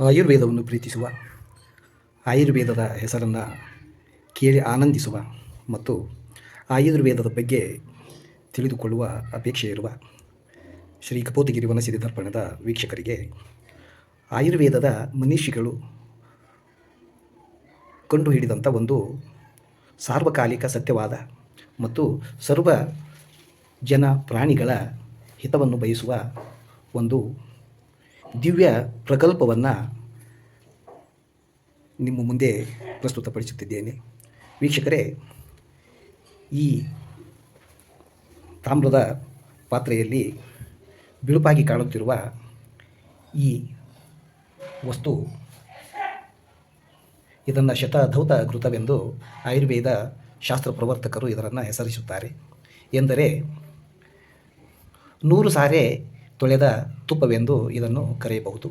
ಆಯುರ್ವೇದವನ್ನು ಪ್ರೀತಿಸುವ, ಆಯುರ್ವೇದದ ಹೆಸರನ್ನು ಕೇಳಿ ಆನಂದಿಸುವ ಮತ್ತು ಆಯುರ್ವೇದದ ಬಗ್ಗೆ ತಿಳಿದುಕೊಳ್ಳುವ ಅಪೇಕ್ಷೆ ಇರುವ ಶ್ರೀ ಕಪೋತಗಿರಿ ವನಸಿರಿ ದರ್ಪಣದ ವೀಕ್ಷಕರಿಗೆ ಆಯುರ್ವೇದದ ಮನೀಷಿಗಳು ಕಂಡುಹಿಡಿದಂಥ ಒಂದು ಸಾರ್ವಕಾಲಿಕ ಸತ್ಯವಾದ ಮತ್ತು ಸರ್ವ ಜನ ಪ್ರಾಣಿಗಳ ಹಿತವನ್ನು ಬಯಸುವ ಒಂದು ದಿವ್ಯ ಪ್ರಕಲ್ಪವನ್ನು ನಿಮ್ಮ ಮುಂದೆ ಪ್ರಸ್ತುತಪಡಿಸುತ್ತಿದ್ದೇನೆ. ವೀಕ್ಷಕರೇ, ಈ ತಾಮ್ರದ ಪಾತ್ರೆಯಲ್ಲಿ ಬಿಳುಪಾಗಿ ಕಾಣುತ್ತಿರುವ ಈ ವಸ್ತು ಇದನ್ನು ಶತಧೌತ ಘೃತವೆಂದು ಆಯುರ್ವೇದ ಶಾಸ್ತ್ರ ಪ್ರವರ್ತಕರು ಇದರನ್ನು ಹೆಸರಿಸುತ್ತಾರೆ. ಎಂದರೆ, ನೂರು ಸಾರೆ ತೊಳೆದ ತುಪ್ಪವೆಂದು ಇದನ್ನು ಕರೆಯಬಹುದು.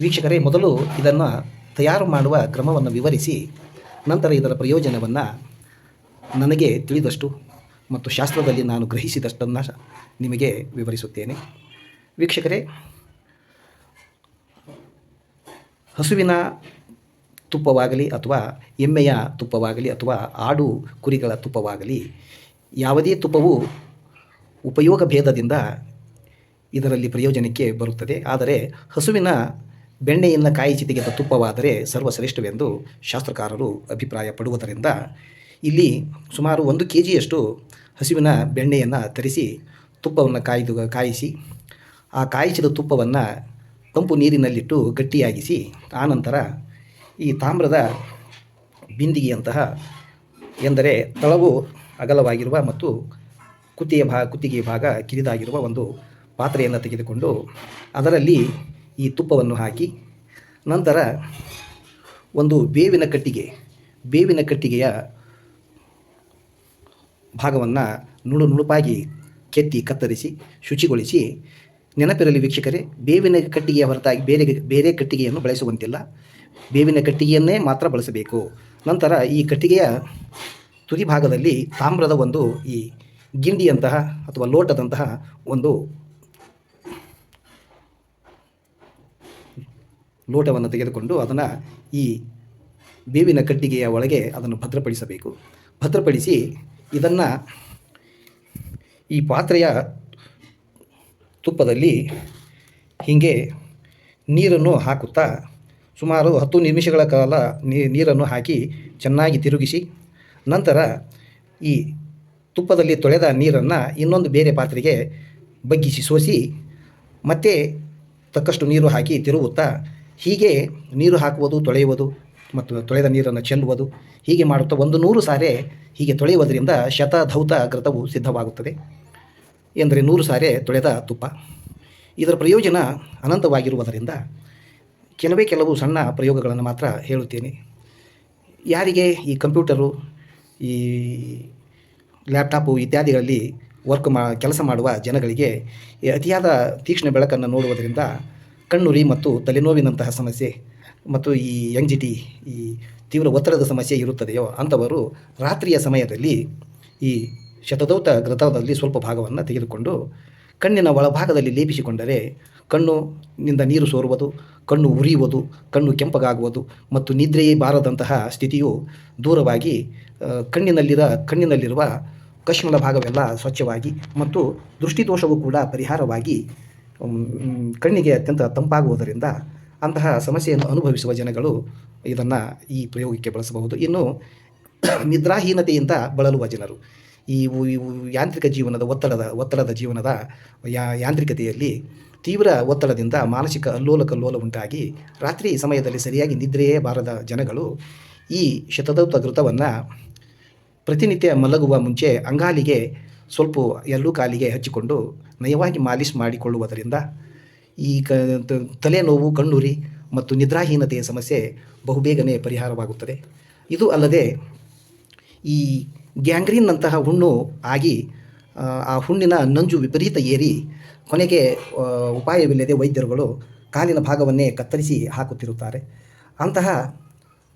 ವೀಕ್ಷಕರೇ, ಮೊದಲು ಇದನ್ನು ತಯಾರು ಮಾಡುವ ಕ್ರಮವನ್ನು ವಿವರಿಸಿ, ನಂತರ ಇದರ ಪ್ರಯೋಜನವನ್ನು ನನಗೆ ತಿಳಿದಷ್ಟು ಮತ್ತು ಶಾಸ್ತ್ರದಲ್ಲಿ ನಾನು ಗ್ರಹಿಸಿದಷ್ಟನ್ನು ನಿಮಗೆ ವಿವರಿಸುತ್ತೇನೆ. ವೀಕ್ಷಕರೇ, ಹಸುವಿನ ತುಪ್ಪವಾಗಲಿ ಅಥವಾ ಎಮ್ಮೆಯ ತುಪ್ಪವಾಗಲಿ ಅಥವಾ ಆಡು ಕುರಿಗಳ ತುಪ್ಪವಾಗಲಿ, ಯಾವುದೇ ತುಪ್ಪವು ಉಪಯೋಗ ಭೇದದಿಂದ ಇದರಲ್ಲಿ ಪ್ರಯೋಜನಕ್ಕೆ ಬರುತ್ತದೆ. ಆದರೆ ಹಸುವಿನ ಬೆಣ್ಣೆಯನ್ನು ಕಾಯಿಸಿ ತೆಗೆದ ತುಪ್ಪವಾದರೆ ಸರ್ವಶ್ರೇಷ್ಠವೆಂದು ಶಾಸ್ತ್ರಕಾರರು ಅಭಿಪ್ರಾಯ ಪಡುವುದರಿಂದ ಇಲ್ಲಿ ಸುಮಾರು ಒಂದು ಕೆ ಜಿಯಷ್ಟು ಹಸುವಿನ ಬೆಣ್ಣೆಯನ್ನು ತರಿಸಿ ತುಪ್ಪವನ್ನು ಕಾಯ್ದು ಕಾಯಿಸಿ, ಆ ಕಾಯಿಸಿದ ತುಪ್ಪವನ್ನು ತಂಪು ನೀರಿನಲ್ಲಿಟ್ಟು ಗಟ್ಟಿಯಾಗಿಸಿ, ಆನಂತರ ಈ ತಾಮ್ರದ ಬಿಂದಿಗೆಯಂತಹ ಎಂದರೆ ತಳವು ಅಗಲವಾಗಿರುವ ಮತ್ತು ಕುತ್ತಿಗೆ ಭಾಗ ಕುತ್ತಿಗೆ ಭಾಗ ಕಿರಿದಾಗಿರುವ ಒಂದು ಪಾತ್ರೆಯನ್ನು ತೆಗೆದುಕೊಂಡು ಅದರಲ್ಲಿ ಈ ತುಪ್ಪವನ್ನು ಹಾಕಿ, ನಂತರ ಒಂದು ಬೇವಿನ ಕಟ್ಟಿಗೆ, ಬೇವಿನ ಕಟ್ಟಿಗೆಯ ಭಾಗವನ್ನು ನುಣು ನುಣುಪಾಗಿ ಕೆತ್ತಿ ಕತ್ತರಿಸಿ, ಶುಚಿಗೊಳಿಸಿ, ನೆನಪಿರಲಿ ವೀಕ್ಷಕರೇ, ಬೇವಿನ ಕಟ್ಟಿಗೆಯ ಹೊರತಾಗಿ ಬೇರೆ ಬೇರೆ ಕಟ್ಟಿಗೆಯನ್ನು ಬಳಸುವಂತಿಲ್ಲ. ಬೇವಿನ ಕಟ್ಟಿಗೆಯನ್ನೇ ಮಾತ್ರ ಬಳಸಬೇಕು. ನಂತರ ಈ ಕಟ್ಟಿಗೆಯ ತುದಿ ಭಾಗದಲ್ಲಿ ತಾಮ್ರದ ಒಂದು ಈ ಗಿಂಡಿಯಂತಹ ಅಥವಾ ಲೋಟದಂತಹ ಒಂದು ಲೋಟವನ್ನು ತೆಗೆದುಕೊಂಡು ಅದನ್ನು ಈ ಬೇವಿನ ಕಟ್ಟಿಗೆಯ ಒಳಗೆ ಅದನ್ನು ಭದ್ರಪಡಿಸಬೇಕು. ಭದ್ರಪಡಿಸಿ ಇದನ್ನು ಈ ಪಾತ್ರೆಯ ತುಪ್ಪದಲ್ಲಿ ಹೀಗೆ ನೀರನ್ನು ಹಾಕುತ್ತಾ ಸುಮಾರು ಹತ್ತು ನಿಮಿಷಗಳ ಕಾಲ ನೀರನ್ನು ಹಾಕಿ ಚೆನ್ನಾಗಿ ತಿರುಗಿಸಿ, ನಂತರ ಈ ತುಪ್ಪದಲ್ಲಿ ತೊಳೆದ ನೀರನ್ನು ಇನ್ನೊಂದು ಬೇರೆ ಪಾತ್ರೆಗೆ ಬಗ್ಗಿಸಿ ಸೋಸಿ ಮತ್ತೆ ತಕ್ಕಷ್ಟು ನೀರು ಹಾಕಿ ತಿರುಗುತ್ತಾ ಹೀಗೆ ನೀರು ಹಾಕುವುದು, ತೊಳೆಯುವುದು ಮತ್ತು ತೊಳೆದ ನೀರನ್ನು ಚೆಲ್ಲುವುದು ಹೀಗೆ ಮಾಡುತ್ತಾ ಒಂದು ನೂರು ಸಾರೆ ಹೀಗೆ ತೊಳೆಯುವುದರಿಂದ ಶತಧೌತ ಗ್ರತವು ಸಿದ್ಧವಾಗುತ್ತದೆ ಎಂದರೆ ನೂರು ಸಾರೆ ತೊಳೆದ ತುಪ್ಪ. ಇದರ ಪ್ರಯೋಜನ ಅನಂತವಾಗಿರುವುದರಿಂದ ಕೆಲವೇ ಕೆಲವು ಸಣ್ಣ ಪ್ರಯೋಗಗಳನ್ನು ಮಾತ್ರ ಹೇಳುತ್ತೇನೆ. ಯಾರಿಗೆ ಈ ಕಂಪ್ಯೂಟರು, ಈ ಲ್ಯಾಪ್ಟಾಪು ಇತ್ಯಾದಿಗಳಲ್ಲಿ ವರ್ಕ್ ಮಾ, ಕೆಲಸ ಮಾಡುವ ಜನಗಳಿಗೆ ಅತಿಯಾದ ತೀಕ್ಷ್ಣ ಬೆಳಕನ್ನು ನೋಡುವುದರಿಂದ ಕಣ್ಣುರಿ ಮತ್ತು ತಲೆನೋವಿನಂತಹ ಸಮಸ್ಯೆ ಮತ್ತು ಈ ಎಂಜಿಟಿ ಈ ತೀವ್ರ ಒತ್ತಡದ ಸಮಸ್ಯೆ ಇರುತ್ತದೆಯೋ ಅಂಥವರು ರಾತ್ರಿಯ ಸಮಯದಲ್ಲಿ ಈ ಶತದೌತ ಗ್ರತದಲ್ಲಿ ಸ್ವಲ್ಪ ಭಾಗವನ್ನು ತೆಗೆದುಕೊಂಡು ಕಣ್ಣಿನ ಒಳಭಾಗದಲ್ಲಿ ಲೇಪಿಸಿಕೊಂಡರೆ ಕಣ್ಣುನಿಂದ ನೀರು ಸೋರುವುದು, ಕಣ್ಣು ಉರಿಯುವುದು, ಕಣ್ಣು ಕೆಂಪಗಾಗುವುದು ಮತ್ತು ನಿದ್ರೆಯೇ ಬಾರದಂತಹ ಸ್ಥಿತಿಯು ದೂರವಾಗಿ ಕಣ್ಣಿನಲ್ಲಿರ, ಕಣ್ಣಿನಲ್ಲಿರುವ ಕಶ್ಮಲ ಭಾಗವೆಲ್ಲ ಸ್ವಚ್ಛವಾಗಿ ಮತ್ತು ದೃಷ್ಟಿದೋಷವು ಕೂಡ ಪರಿಹಾರವಾಗಿ ಕಣ್ಣಿಗೆ ಅತ್ಯಂತ ತಂಪಾಗುವುದರಿಂದ ಅಂತಹ ಸಮಸ್ಯೆಯನ್ನು ಅನುಭವಿಸುವ ಜನಗಳು ಇದನ್ನು ಈ ಪ್ರಯೋಗಕ್ಕೆ ಬಳಸಬಹುದು. ಇನ್ನು ನಿದ್ರಾಹೀನತೆಯಿಂದ ಬಳಲುವ ಜನರು. ಈ ಯಾಂತ್ರಿಕ ಜೀವನದ ಒತ್ತಡದ ಒತ್ತಡದ ಜೀವನದ ಯಾ, ಯಾಂತ್ರಿಕತೆಯಲ್ಲಿ ತೀವ್ರ ಒತ್ತಡದಿಂದ ಮಾನಸಿಕ ಅಲ್ಲೋಲ ಕಲ್ಲೋಲ ಉಂಟಾಗಿ ರಾತ್ರಿ ಸಮಯದಲ್ಲಿ ಸರಿಯಾಗಿ ನಿದ್ರೆಯೇ ಬಾರದ ಜನಗಳು ಈ ಶತದೌತ ಘೃತವನ್ನು ಪ್ರತಿನಿತ್ಯ ಮಲಗುವ ಮುಂಚೆ ಅಂಗಾಲಿಗೆ ಸ್ವಲ್ಪ ಎರಡೂ ಕಾಲಿಗೆ ಹಚ್ಚಿಕೊಂಡು ನಯವಾಗಿ ಮಾಲಿಶ್ ಮಾಡಿಕೊಳ್ಳುವುದರಿಂದ ಈ ಕ ತಲೆನೋವು, ಕಣ್ಣುರಿ ಮತ್ತು ನಿದ್ರಾಹೀನತೆಯ ಸಮಸ್ಯೆ ಬಹುಬೇಗನೆ ಪರಿಹಾರವಾಗುತ್ತದೆ. ಇದು ಅಲ್ಲದೆ ಈ ಗ್ಯಾಂಗ್ರೀನ್ನಂತಹ ಹುಣ್ಣು ಆಗಿ, ಆ ಹುಣ್ಣಿನ ನಂಜು ವಿಪರೀತ ಏರಿ ಕೊನೆಗೆ ಉಪಾಯವಿಲ್ಲದೆ ವೈದ್ಯರುಗಳು ಕಾಲಿನ ಭಾಗವನ್ನೇ ಕತ್ತರಿಸಿ ಹಾಕುತ್ತಿರುತ್ತಾರೆ. ಅಂತಹ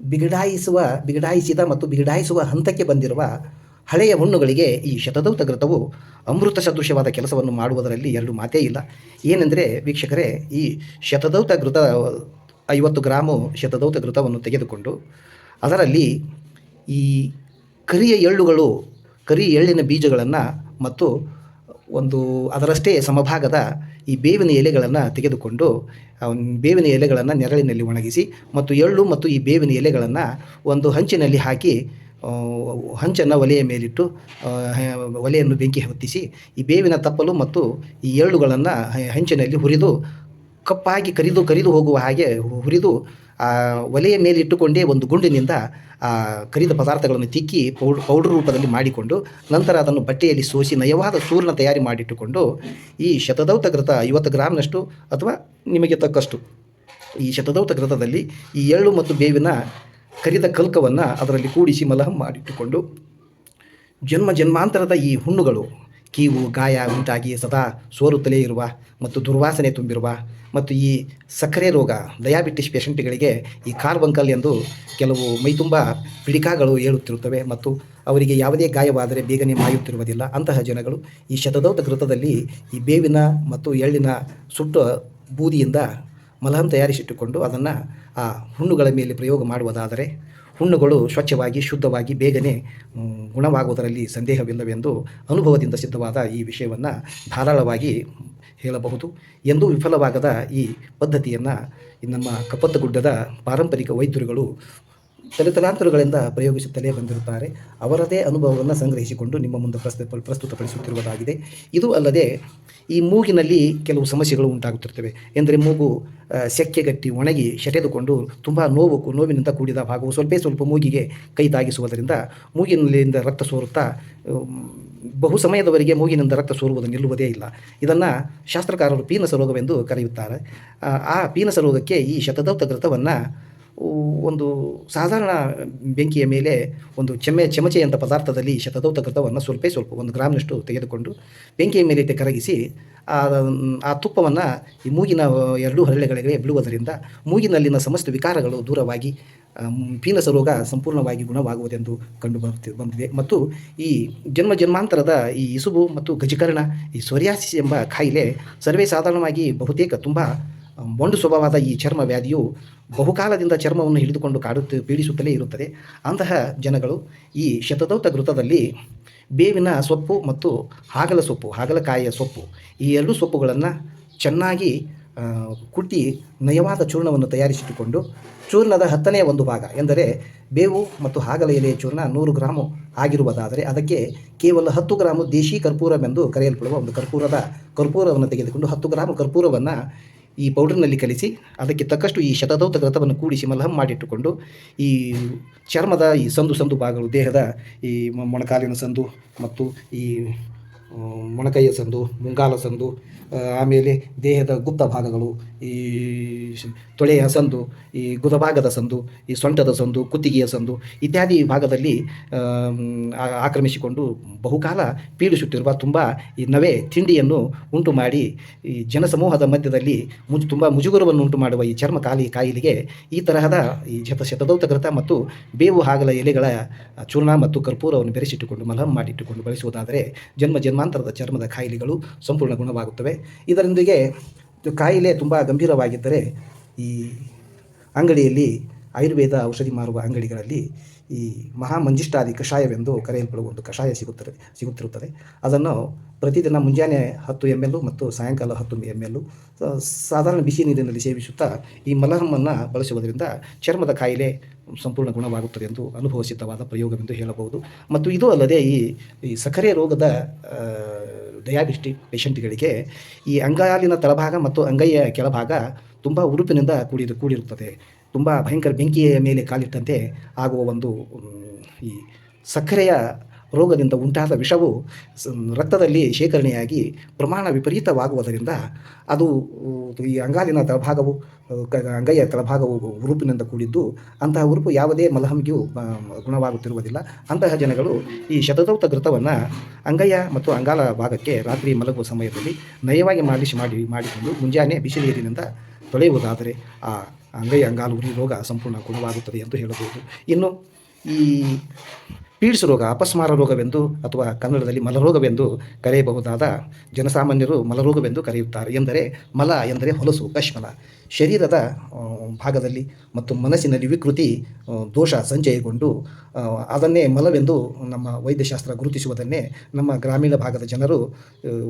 ಬಿಗಡಾಯಿಸುವ, ಬಿಗಡಾಯಿಸಿದ ಮತ್ತು ಬಿಗಡಾಯಿಸುವ ಹಂತಕ್ಕೆ ಬಂದಿರುವ ಹಳೆಯ ಹುಣ್ಣುಗಳಿಗೆ ಈ ಶತದೌತ ಘೃತವು ಅಮೃತ ಸದೃಶವಾದ ಕೆಲಸವನ್ನು ಮಾಡುವುದರಲ್ಲಿ ಎರಡು ಮಾತೇ ಇಲ್ಲ. ಏನೆಂದರೆ ವೀಕ್ಷಕರೇ, ಈ ಶತದೌತ ಘೃತ ಐವತ್ತು ಗ್ರಾಮು ಶತದೌತ ಘೃತವನ್ನು ತೆಗೆದುಕೊಂಡು ಅದರಲ್ಲಿ ಈ ಕರಿಯ ಎಳ್ಳುಗಳು, ಕರಿ ಎಳ್ಳಿನ ಬೀಜಗಳನ್ನು ಮತ್ತು ಒಂದು ಅದರಷ್ಟೇ ಸಮಭಾಗದ ಈ ಬೇವಿನ ಎಲೆಗಳನ್ನು ತೆಗೆದುಕೊಂಡು ಬೇವಿನ ಎಲೆಗಳನ್ನು ನೆರಳಿನಲ್ಲಿ ಒಣಗಿಸಿ ಮತ್ತು ಎಳ್ಳು ಮತ್ತು ಈ ಬೇವಿನ ಎಲೆಗಳನ್ನು ಒಂದು ಹಂಚಿನಲ್ಲಿ ಹಾಕಿ ಹಂಚನ್ನು ಒಲೆಯ ಮೇಲಿಟ್ಟು ಒಲೆಯನ್ನು ಬೆಂಕಿ ಹೊತ್ತಿಸಿ ಈ ಬೇವಿನ ತಪ್ಪಲು ಮತ್ತು ಈ ಎಳ್ಳುಗಳನ್ನು ಹಂಚಿನಲ್ಲಿ ಹುರಿದು ಕಪ್ಪಾಗಿ ಕರಿದು ಕರಿದು ಹೋಗುವ ಹಾಗೆ ಹುರಿದು ಒಲೆಯ ಮೇಲೆ ಇಟ್ಟುಕೊಂಡೇ ಒಂದು ಗುಂಡಿನಿಂದ, ಆ, ಕರಿದ ಪದಾರ್ಥಗಳನ್ನು ತಿಕ್ಕಿ ಪೌಡ್, ಪೌಡರ್ ರೂಪದಲ್ಲಿ ಮಾಡಿಕೊಂಡು, ನಂತರ ಅದನ್ನು ಬಟ್ಟೆಯಲ್ಲಿ ಸೋಸಿ ನಯವಾದ ಸೂರ್ಣ ತಯಾರಿ ಮಾಡಿಟ್ಟುಕೊಂಡು, ಈ ಶತದೌತ ಘೃತ ಐವತ್ತು ಗ್ರಾಮ್ನಷ್ಟು ಅಥವಾ ನಿಮಗೆ ತಕ್ಕಷ್ಟು, ಈ ಶತದೌತ ಘೃತದಲ್ಲಿ ಈ ಎಳ್ಳು ಮತ್ತು ಬೇವಿನ ಕರಿದ ಕಲ್ಕವನ್ನು ಅದರಲ್ಲಿ ಕೂಡಿಸಿ ಮಲಹಂ ಮಾಡಿಟ್ಟುಕೊಂಡು, ಜನ್ಮ ಜನ್ಮಾಂತರದ ಈ ಹುಣ್ಣುಗಳು ಕೀವು, ಗಾಯ ಉಂಟಾಗಿ ಸದಾ ಸೋರುತ್ತಲೇ ಇರುವ ಮತ್ತು ದುರ್ವಾಸನೆ ತುಂಬಿರುವ ಮತ್ತು ಈ ಸಕ್ಕರೆ ರೋಗ ಡಯಾಬಿಟಿಸ್ ಪೇಷಂಟ್ಗಳಿಗೆ ಈ ಕಾರ್ಬಂಕಲ್ ಎಂದು ಕೆಲವು ಮೈತುಂಬ ಪಿಡಿಕಾಗಳು ಹೇಳುತ್ತಿರುತ್ತವೆ ಮತ್ತು ಅವರಿಗೆ ಯಾವುದೇ ಗಾಯವಾದರೆ ಬೇಗನೆ ಮಾಯುತ್ತಿರುವುದಿಲ್ಲ. ಅಂತಹ ಜನಗಳು ಈ ಶತದೌತ ಕೃತದಲ್ಲಿ ಈ ಬೇವಿನ ಮತ್ತು ಎಳ್ಳಿನ ಸುಟ್ಟ ಬೂದಿಯಿಂದ ಮಲಹಂ ತಯಾರಿಸಿಟ್ಟುಕೊಂಡು ಅದನ್ನು ಆ ಹುಣ್ಣುಗಳ ಮೇಲೆ ಪ್ರಯೋಗ ಮಾಡುವುದಾದರೆ ಹುಣ್ಣುಗಳು ಸ್ವಚ್ಛವಾಗಿ, ಶುದ್ಧವಾಗಿ ಬೇಗನೆ ಗುಣವಾಗುವುದರಲ್ಲಿ ಸಂದೇಹವಿಲ್ಲವೆಂದು ಅನುಭವದಿಂದ ಸಿದ್ಧವಾದ ಈ ವಿಷಯವನ್ನು ಧಾರಾಳವಾಗಿ ಹೇಳಬಹುದು. ಎಂದೂ ವಿಫಲವಾಗದ ಈ ಪದ್ಧತಿಯನ್ನು ನಮ್ಮ ಕಪ್ಪತ್ತಗುಡ್ಡದ ಪಾರಂಪರಿಕ ವೈದ್ಯರುಗಳು ತಲೆತಲಾಂತರಗಳಿಂದ ಪ್ರಯೋಗಿಸುತ್ತಲೇ ಬಂದಿರುತ್ತಾರೆ. ಅವರದೇ ಅನುಭವವನ್ನು ಸಂಗ್ರಹಿಸಿಕೊಂಡು ನಿಮ್ಮ ಮುಂದೆ ಪ್ರಸ್ತುತ ಪ್ರಸ್ತುತಪಡಿಸುತ್ತಿರುವುದಾಗಿದೆ. ಇದು ಅಲ್ಲದೆ ಈ ಮೂಗಿನಲ್ಲಿ ಕೆಲವು ಸಮಸ್ಯೆಗಳು ಉಂಟಾಗುತ್ತಿರ್ತವೆ ಎಂದರೆ ಮೂಗು ಸೆಕ್ಕೆಗಟ್ಟಿ ಒಣಗಿ ಶಟೆದುಕೊಂಡು ತುಂಬ ನೋವು ನೋವಿನಿಂದ ಕೂಡಿದ ಭಾಗವು ಸ್ವಲ್ಪ ಸ್ವಲ್ಪ ಮೂಗಿಗೆ ಕೈ ತಾಗಿಸುವುದರಿಂದ ಮೂಗಿನಲ್ಲಿಂದ ರಕ್ತ ಸೋರುತ್ತಾ ಬಹು ಸಮಯದವರೆಗೆ ಮೂಗಿನಿಂದ ರಕ್ತ ಸೋರುವುದು ನಿಲ್ಲುವುದೇ ಇಲ್ಲ. ಇದನ್ನು ಶಾಸ್ತ್ರಕಾರರು ಪೀನಸ ರೋಗವೆಂದು ಕರೆಯುತ್ತಾರೆ. ಆ, ಪೀನಸ ರೋಗಕ್ಕೆ ಈ ಶತದೌತ ಒಂದು ಸಾಧಾರಣ ಬೆಂಕಿಯ ಮೇಲೆ ಒಂದು ಚೆಮ್ಮೆ ಚಮಚೆಯಂಥ ಪದಾರ್ಥದಲ್ಲಿ ಶತದೌತ ಕೃತವನ್ನು ಸ್ವಲ್ಪ ಸ್ವಲ್ಪ ಒಂದು ಗ್ರಾಮ್ನಷ್ಟು ತೆಗೆದುಕೊಂಡು ಬೆಂಕಿಯ ಮೇಲೆ ಕರಗಿಸಿ ಆ ತುಪ್ಪವನ್ನು ಈ ಮೂಗಿನ ಎರಡೂ ಹರಳೆಗಳಿಗೆ ಬಿಡುವುದರಿಂದ ಮೂಗಿನಲ್ಲಿನ ಸಮಸ್ತ ವಿಕಾರಗಳು ದೂರವಾಗಿ ಪೀನಸ ರೋಗ ಸಂಪೂರ್ಣವಾಗಿ ಗುಣವಾಗುವುದೆಂದು ಕಂಡು ಬರುತ್ತಿ, ಬಂದಿದೆ. ಮತ್ತು ಈ ಜನ್ಮ, ಜನ್ಮಾಂತರದ ಈ ಇಸುಬು ಮತ್ತು ಗಜಕರ್ಣ, ಈ ಸೊರಿಯಾಸಿಸ್ ಎಂಬ ಕಾಯಿಲೆ ಸರ್ವೇ ಸಾಧಾರಣವಾಗಿ ಬಹುತೇಕ ತುಂಬ ಮೊಂಡು ಸ್ವಭಾವದ ಈ ಚರ್ಮ ವ್ಯಾಧಿಯು ಬಹುಕಾಲದಿಂದ ಚರ್ಮವನ್ನು ಹಿಡಿದುಕೊಂಡು ಕಾಡುತ್ತ ಪೀಡಿಸುತ್ತಲೇ ಇರುತ್ತದೆ. ಅಂತಹ ಜನಗಳು ಈ ಶತದೌತ ಘೃತದಲ್ಲಿ ಬೇವಿನ ಸೊಪ್ಪು ಮತ್ತು ಹಾಗಲ ಸೊಪ್ಪು, ಹಾಗಲಕಾಯಿಯ ಸೊಪ್ಪು ಈ ಎರಡು ಸೊಪ್ಪುಗಳನ್ನು ಚೆನ್ನಾಗಿ ಕುಟ್ಟಿ ನಯವಾದ ಚೂರ್ಣವನ್ನು ತಯಾರಿಸಿಟ್ಟುಕೊಂಡು ಚೂರ್ಣದ ಹತ್ತನೇ ಒಂದು ಭಾಗ ಎಂದರೆ ಬೇವು ಮತ್ತು ಹಾಗಲ ಎಲೆಯ ಚೂರ್ಣ ನೂರು ಗ್ರಾಮು ಆಗಿರುವುದಾದರೆ ಅದಕ್ಕೆ ಕೇವಲ ಹತ್ತು ಗ್ರಾಮು ದೇಶಿ ಕರ್ಪೂರವೆಂದು ಕರೆಯಲ್ಪಡುವ ಒಂದು ಕರ್ಪೂರದ ಕರ್ಪೂರವನ್ನು ತೆಗೆದುಕೊಂಡು ಹತ್ತು ಗ್ರಾಮ್ ಕರ್ಪೂರವನ್ನು ಈ ಪೌಡರ್ನಲ್ಲಿ ಕಲಿಸಿ ಅದಕ್ಕೆ ತಕ್ಕಷ್ಟು ಈ ಶತದೌತ ರಥವನ್ನು ಕೂಡಿಸಿ ಮಲಹಂ ಮಾಡಿಟ್ಟುಕೊಂಡು ಈ ಚರ್ಮದ ಈ ಸಂದು ಸಂದು ಭಾಗಗಳು, ದೇಹದ ಈ ಮೊಣಕಾಲಿನ ಸಂದು ಮತ್ತು ಈ ಮೊಣಕೈಯ ಸಂದು, ಮುಂಗಾಲ ಸಂದು ಆಮೇಲೆ ದೇಹದ ಗುಪ್ತ ಭಾಗಗಳು ಈ ತೊಳೆಯ ಸಂದು, ಈ ಗುದಭಾಗದ ಸಂದು, ಈ ಸೊಂಟದ ಸಂದು, ಕುತ್ತಿಗೆಯ ಸಂದು ಇತ್ಯಾದಿ ಭಾಗದಲ್ಲಿ ಆಕ್ರಮಿಸಿಕೊಂಡು ಬಹುಕಾಲ ಪೀಡಿಸುತ್ತಿರುವ ತುಂಬ ಈ ನವೆ ತಿಂಡಿಯನ್ನು ಉಂಟು ಮಾಡಿ ಈ ಜನಸಮೂಹದ ಮಧ್ಯದಲ್ಲಿ ಮುಜ್, ತುಂಬ ಮುಜುಗರವನ್ನು ಉಂಟು ಮಾಡುವ ಈ ಚರ್ಮ ಕಾಲಿ ಕಾಯಿಲೆಗೆ ಈ ತರಹದ ಈ ಶತ ಶತದೌತಕೃತ ಮತ್ತು ಬೇವು ಹಾಗಲ ಎಲೆಗಳ ಚೂರ್ಣ ಮತ್ತು ಕರ್ಪೂರವನ್ನು ಬೆರೆಸಿಟ್ಟುಕೊಂಡು ಮಲಹಂ ಮಾಡಿಟ್ಟುಕೊಂಡು ಬಳಸುವುದಾದರೆ ಜನ್ಮ, ಜನ್ಮಾಂತರದ ಚರ್ಮದ ಕಾಯಿಲೆಗಳು ಸಂಪೂರ್ಣ ಗುಣವಾಗುತ್ತವೆ. ಇದರೊಂದಿಗೆ ಇದು ಕಾಯಿಲೆ ತುಂಬ ಗಂಭೀರವಾಗಿದ್ದರೆ ಈ ಅಂಗಡಿಯಲ್ಲಿ ಆಯುರ್ವೇದ ಔಷಧಿ ಮಾರುವ ಅಂಗಡಿಗಳಲ್ಲಿ ಈ ಮಹಾಮಂಜಿಷ್ಟಾದಿ ಕಷಾಯವೆಂದು ಕರೆಯಲ್ಪಡುವ ಒಂದು ಕಷಾಯ ಸಿಗುತ್ತದೆ, ಸಿಗುತ್ತಿರುತ್ತದೆ. ಅದನ್ನು ಪ್ರತಿದಿನ ಮುಂಜಾನೆ ಹತ್ತು ಎಂ ಎಲ್ಲು ಮತ್ತು ಸಾಯಂಕಾಲ ಹತ್ತು ಎಂ ಎಲ್ಲು ಸಾಧಾರಣ ಬಿಸಿ ನೀರಿನಲ್ಲಿ ಸೇವಿಸುತ್ತಾ ಈ ಮಲಹಮ್ಮನ್ನು ಬಳಸುವುದರಿಂದ ಚರ್ಮದ ಕಾಯಿಲೆ ಸಂಪೂರ್ಣ ಗುಣವಾಗುತ್ತದೆ ಎಂದು ಅನುಭವ ಸಿದ್ಧವಾದ ಪ್ರಯೋಗವೆಂದು ಹೇಳಬಹುದು. ಮತ್ತು ಇದು ಅಲ್ಲದೆ ಈ ಈ ಸಕ್ಕರೆ ರೋಗದ ಡಯಾಬಿಟಿಕ್ ಪೇಷಂಟ್ಗಳಿಗೆ ಈ ಅಂಗಾಲಿನ ತಳಭಾಗ ಮತ್ತು ಅಂಗೈಯ ಕೆಳಭಾಗ ತುಂಬ ಉರುಪಿನಿಂದ ಕೂಡಿದ ಕೂಡಿರುತ್ತದೆ. ತುಂಬ ಭಯಂಕರ ಬೆಂಕಿಯ ಮೇಲೆ ಕಾಲಿಟ್ಟಂತೆ ಆಗುವ ಒಂದು ಈ ಸಕ್ಕರೆಯ ರೋಗದಿಂದ ಉಂಟಾದ ವಿಷವು ರಕ್ತದಲ್ಲಿ ಶೇಖರಣೆಯಾಗಿ ಪ್ರಮಾಣ ವಿಪರೀತವಾಗುವುದರಿಂದ ಅದು ಈ ಅಂಗಾಲಿನ ತಳಭಾಗವು ಅಂಗೈಯ ತಳಭಾಗವು ಉರುಪಿನಿಂದ ಕೂಡಿದ್ದು ಅಂತಹ ಉರುಪು ಯಾವುದೇ ಮಲಹಂಗಿಯೂ ಗುಣವಾಗುತ್ತಿರುವುದಿಲ್ಲ. ಅಂತಹ ಜನಗಳು ಈ ಶತದೌತ ಘೃತವನ್ನು ಅಂಗಯ್ಯ ಮತ್ತು ಅಂಗಾಲ ಭಾಗಕ್ಕೆ ರಾತ್ರಿ ಮಲಗುವ ಸಮಯದಲ್ಲಿ ನಯವಾಗಿ ಮಾಲಿಶ್ ಮಾಡಿ, ಮಾಡಿಕೊಂಡು ಮುಂಜಾನೆ ಬಿಸಿ ನೀರಿನಿಂದ ತೊಳೆಯುವುದಾದರೆ ಆ ಅಂಗೈ ಅಂಗಾಲು ಉರಿ ರೋಗ ಸಂಪೂರ್ಣ ಗುಣವಾಗುತ್ತದೆ ಎಂದು ಹೇಳಬಹುದು. ಇನ್ನು ಈ ಪೀಡ್ಸ್ ರೋಗ, ಅಪಸ್ಮಾರ ರೋಗವೆಂದು ಅಥವಾ ಕನ್ನಡದಲ್ಲಿ ಮಲರೋಗವೆಂದು ಕರೆಯಬಹುದಾದ ಜನಸಾಮಾನ್ಯರು ಮಲರೋಗವೆಂದು ಕರೆಯುತ್ತಾರೆ. ಎಂದರೆ ಮಲ ಎಂದರೆ ಹೊಲಸು, ಕಶ್ಮಲ. ಶರೀರದ ಭಾಗದಲ್ಲಿ ಮತ್ತು ಮನಸ್ಸಿನಲ್ಲಿ ವಿಕೃತಿ ದೋಷ ಸಂಚಯಗೊಂಡು ಅದನ್ನೇ ಮಲವೆಂದು ನಮ್ಮ ವೈದ್ಯಶಾಸ್ತ್ರ ಗುರುತಿಸುವುದನ್ನೇ ನಮ್ಮ ಗ್ರಾಮೀಣ ಭಾಗದ ಜನರು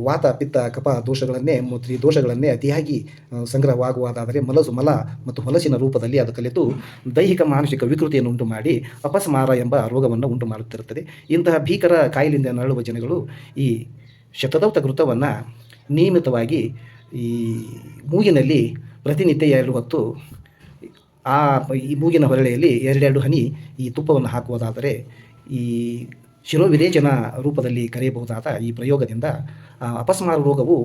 ವಾತ, ಪಿತ್ತ ಕಪ ದೋಷಗಳನ್ನೇ, ಮೂತ್ರಿ ದೋಷಗಳನ್ನೇ ಅತಿಯಾಗಿ ಸಂಗ್ರಹವಾಗುವುದಾದರೆ ಮಲಸು ಮಲ ಮತ್ತು ಹೊಲಸಿನ ರೂಪದಲ್ಲಿ ಅದು ಕಲಿತು ದೈಹಿಕ ಮಾನಸಿಕ ವಿಕೃತಿಯನ್ನು ಉಂಟು ಮಾಡಿ ಅಪಸ್ಮಾರ ಎಂಬ ರೋಗವನ್ನು ಉಂಟು ಮಾಡುತ್ತಿರುತ್ತದೆ ಇಂತಹ ಭೀಕರ ಕಾಯಿಲೆಯಿಂದ ನರಳುವ ಜನಗಳು ಈ ಶತದೌತ ಘೃತವನ್ನು ನಿಯಮಿತವಾಗಿ ಈ ಮೂಗಿನಲ್ಲಿ ಪ್ರತಿನಿತ್ಯ ಎರಡು ಹೊತ್ತು ಆ ಈ ಮೂಗಿನ ಹೊರಳೆಯಲ್ಲಿ ಎರಡೆರಡು ಹನಿ ಈ ತುಪ್ಪವನ್ನು ಹಾಕುವುದಾದರೆ ಈ ಶಿರೋವಿರೇಚನ ರೂಪದಲ್ಲಿ ಕರೆಯಬಹುದಾದ ಈ ಪ್ರಯೋಗದಿಂದ ಅಪಸ್ಮಾರ ರೋಗವು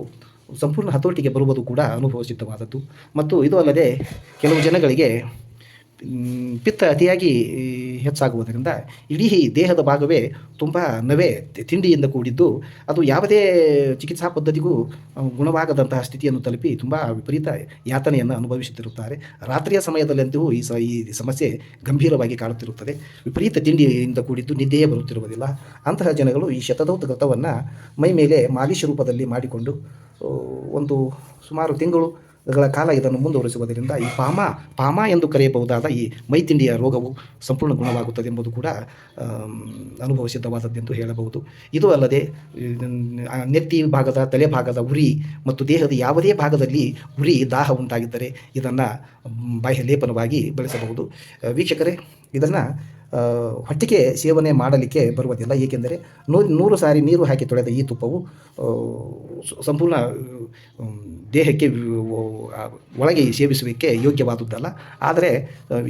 ಸಂಪೂರ್ಣ ಹತೋಟಿಗೆ ಬರುವುದು ಕೂಡ ಅನುಭವಸಿದ್ಧವಾದದ್ದು. ಮತ್ತು ಇದು ಅಲ್ಲದೆ ಕೆಲವು ಜನಗಳಿಗೆ ಪಿತ್ತ ಅತಿಯಾಗಿ ಹೆಚ್ಚಾಗುವುದರಿಂದ ಇಡೀ ದೇಹದ ಭಾಗವೇ ತುಂಬ ನವೆ ತಿಂಡಿಯಿಂದ ಕೂಡಿದ್ದು, ಅದು ಯಾವುದೇ ಚಿಕಿತ್ಸಾ ಪದ್ಧತಿಗೂ ಗುಣವಾಗದಂತಹ ಸ್ಥಿತಿಯನ್ನು ತಲುಪಿ ತುಂಬ ವಿಪರೀತ ಯಾತನೆಯನ್ನು ಅನುಭವಿಸುತ್ತಿರುತ್ತಾರೆ. ರಾತ್ರಿಯ ಸಮಯದಲ್ಲಂತೂ ಈ ಸ, ಈ ಸಮಸ್ಯೆ ಗಂಭೀರವಾಗಿ ಕಾಡುತ್ತಿರುತ್ತದೆ. ವಿಪರೀತ ತಿಂಡಿಯಿಂದ ಕೂಡಿದ್ದು ನಿದ್ದೆಯೇ ಬರುತ್ತಿರುವುದಿಲ್ಲ. ಅಂತಹ ಜನಗಳು ಈ ಶತದೌತ ವ್ರತವನ್ನು ಮೈ ಮೇಲೆ ರೂಪದಲ್ಲಿ ಮಾಡಿಕೊಂಡು ಒಂದು ಸುಮಾರು ತಿಂಗಳುಗಳ ಕಾಲ ಇದನ್ನು ಮುಂದುವರಿಸುವುದರಿಂದ ಈ ಪಾಮ ಪಾಮ ಎಂದು ಕರೆಯಬಹುದಾದ ಈ ಮೈತಿಂಡಿಯ ರೋಗವು ಸಂಪೂರ್ಣ ಗುಣವಾಗುತ್ತದೆ ಎಂಬುದು ಕೂಡ ಅನುಭವಸಿದ್ಧವಾದದ್ದೆಂದು ಅನುಭವ ಸಿದ್ಧವಾದದ್ದೆಂದು ಹೇಳಬಹುದು. ಇದು ಅಲ್ಲದೆ ನೆತ್ತಿ ಭಾಗದ, ತಲೆ ಭಾಗದ ಉರಿ ಮತ್ತು ದೇಹದ ಯಾವುದೇ ಭಾಗದಲ್ಲಿ ಉರಿ, ದಾಹ ಉಂಟಾಗಿದ್ದರೆ ಇದನ್ನು ಬಾಹ್ಯ ಲೇಪನವಾಗಿ ಬಳಸಬಹುದು. ವೀಕ್ಷಕರೇ, ಇದನ್ನು ಹೊಟ್ಟಿಗೆ ಸೇವನೆ ಮಾಡಲಿಕ್ಕೆ ಬರುವುದಿಲ್ಲ. ಏಕೆಂದರೆ ನೂರು ನೂರು ಸಾರಿ ನೀರು ಹಾಕಿ ತೊಳೆದ ಈ ತುಪ್ಪವು ಸಂಪೂರ್ಣ ದೇಹಕ್ಕೆ ಒಳಗೆ ಸೇವಿಸುವಿಕೆ ಯೋಗ್ಯವಾದದ್ದಲ್ಲ. ಆದರೆ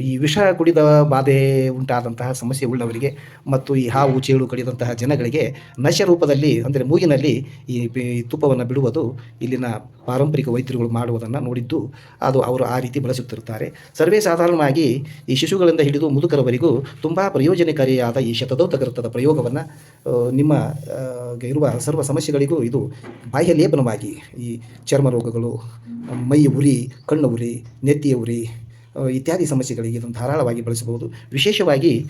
ಈ ವಿಷ ಕುಡಿದ ಬಾಧೆ ಉಂಟಾದಂತಹ ಸಮಸ್ಯೆ ಉಳ್ಳವರಿಗೆ ಮತ್ತು ಈ ಹಾವು ಚೇಳು ಕಡಿದಂತಹ ಜನಗಳಿಗೆ ನಶ ರೂಪದಲ್ಲಿ, ಅಂದರೆ ಮೂಗಿನಲ್ಲಿ ಈ ತುಪ್ಪವನ್ನು ಬಿಡುವುದು ಇಲ್ಲಿನ ಪಾರಂಪರಿಕ ವೈದ್ಯರುಗಳು ಮಾಡುವುದನ್ನು ನೋಡಿದ್ದು ಅದು ಅವರು ಆ ರೀತಿ ಬಳಸುತ್ತಿರುತ್ತಾರೆ. ಸರ್ವೇ ಸಾಧಾರಣವಾಗಿ ಈ ಶಿಶುಗಳಿಂದ ಹಿಡಿದು ಮುದುಕರವರೆಗೂ ತುಂಬ ಪ್ರಯೋಜನಕಾರಿಯಾದ ಈ ಶತದೌತ ಕೃತದ ಪ್ರಯೋಗವನ್ನು ನಿಮ್ಮ ಇರುವ ಸರ್ವ ಸಮಸ್ಯೆಗಳಿಗೂ ಇದು ಬಾಹ್ಯ ಲೇಪನವಾಗಿ ಈ ಚರ್ಮ ರೋಗಗಳು ಮೈ ಉರಿ ಕಣ್ಣು ಉರಿ ನೆತ್ತಿಯ ಉರಿ ಇತ್ಯಾದಿ ಸಮಸ್ಯೆಗಳಿಗೆ ಇದನ್ನು ಧಾರಾಳವಾಗಿ ಬಳಸಬಹುದು. ವಿಶೇಷವಾಗಿ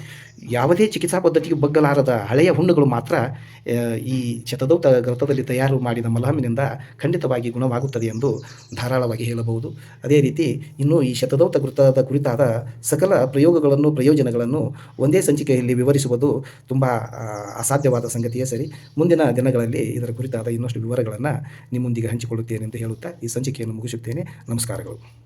ಯಾವುದೇ ಚಿಕಿತ್ಸಾ ಪದ್ಧತಿಗೆ ಬಗ್ಗಲಾರದ ಹಳೆಯ ಹುಣ್ಣುಗಳು ಮಾತ್ರ ಈ ಶತದೌತ ಗ್ರತದಲ್ಲಿ ತಯಾರು ಮಾಡಿದ ಮಲಹಮಿನಿಂದ ಖಂಡಿತವಾಗಿ ಗುಣವಾಗುತ್ತದೆ ಎಂದು ಧಾರಾಳವಾಗಿ ಹೇಳಬಹುದು. ಅದೇ ರೀತಿ ಇನ್ನು ಈ ಶತದೌತ ಕೃತದ ಕುರಿತಾದ ಸಕಲ ಪ್ರಯೋಗಗಳನ್ನು, ಪ್ರಯೋಜನಗಳನ್ನು ಒಂದೇ ಸಂಚಿಕೆಯಲ್ಲಿ ವಿವರಿಸುವುದು ತುಂಬ ಅಸಾಧ್ಯವಾದ ಸಂಗತಿಯೇ ಸರಿ. ಮುಂದಿನ ದಿನಗಳಲ್ಲಿ ಇದರ ಕುರಿತಾದ ಇನ್ನಷ್ಟು ವಿವರಗಳನ್ನು ನಿಮ್ಮೊಂದಿಗೆ ಹಂಚಿಕೊಳ್ಳುತ್ತೇನೆ ಎಂದು ಹೇಳುತ್ತಾ ಈ ಸಂಚಿಕೆಯನ್ನು ಮುಗಿಸುತ್ತೇನೆ. ನಮಸ್ಕಾರಗಳು.